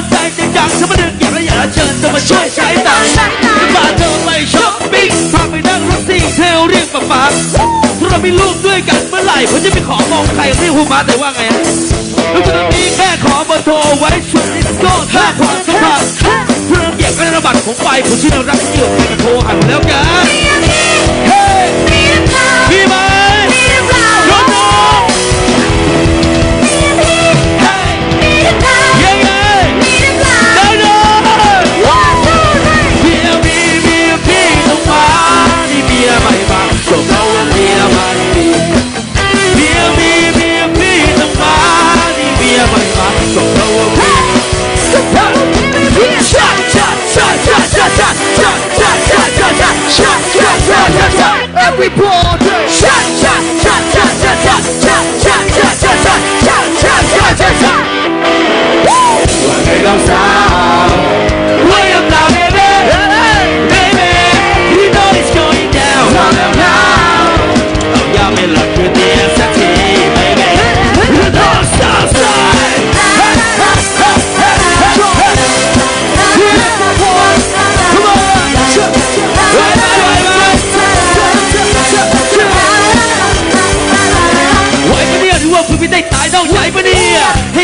นใจจริงจังฉันมาดึงเก็บและอยากจะเชิญเธอมาช่วยใช้ตังค์จะพาเธอไปช้อปปิ้งพาไปนั่งรถซิ่งเทลเรียกป๊าป๊าถ้าเรามีลูกด้วยกันเมื่อไหร่ผมจะไปขอมองใครเรียกหูมาแต่ว่าไงฮะแล้วตอนนี้แค่ขอเบอร์โทรไว้ช่วยนิดก็ถ้าความสัมพันธ์เพื่อเก็บกันระบัตรของไปผมชื่อรักเกี่ยวกับ everybody.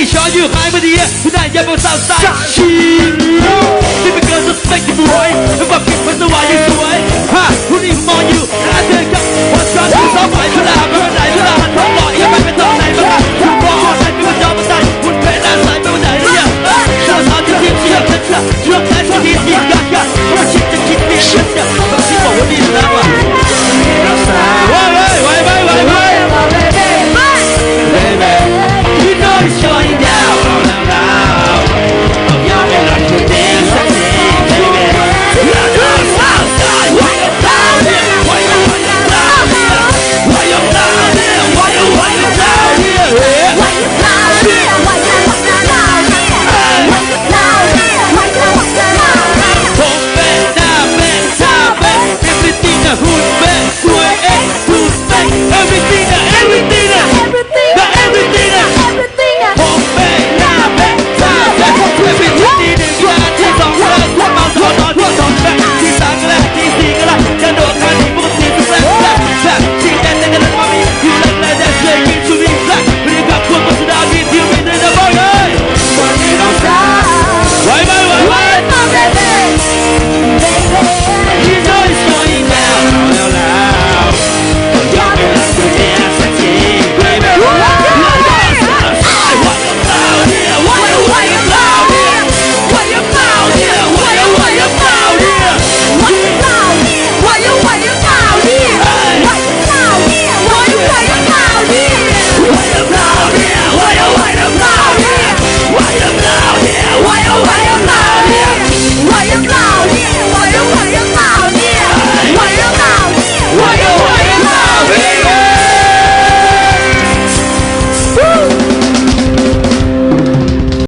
小女孩，们的无奈，肩膀上山娇。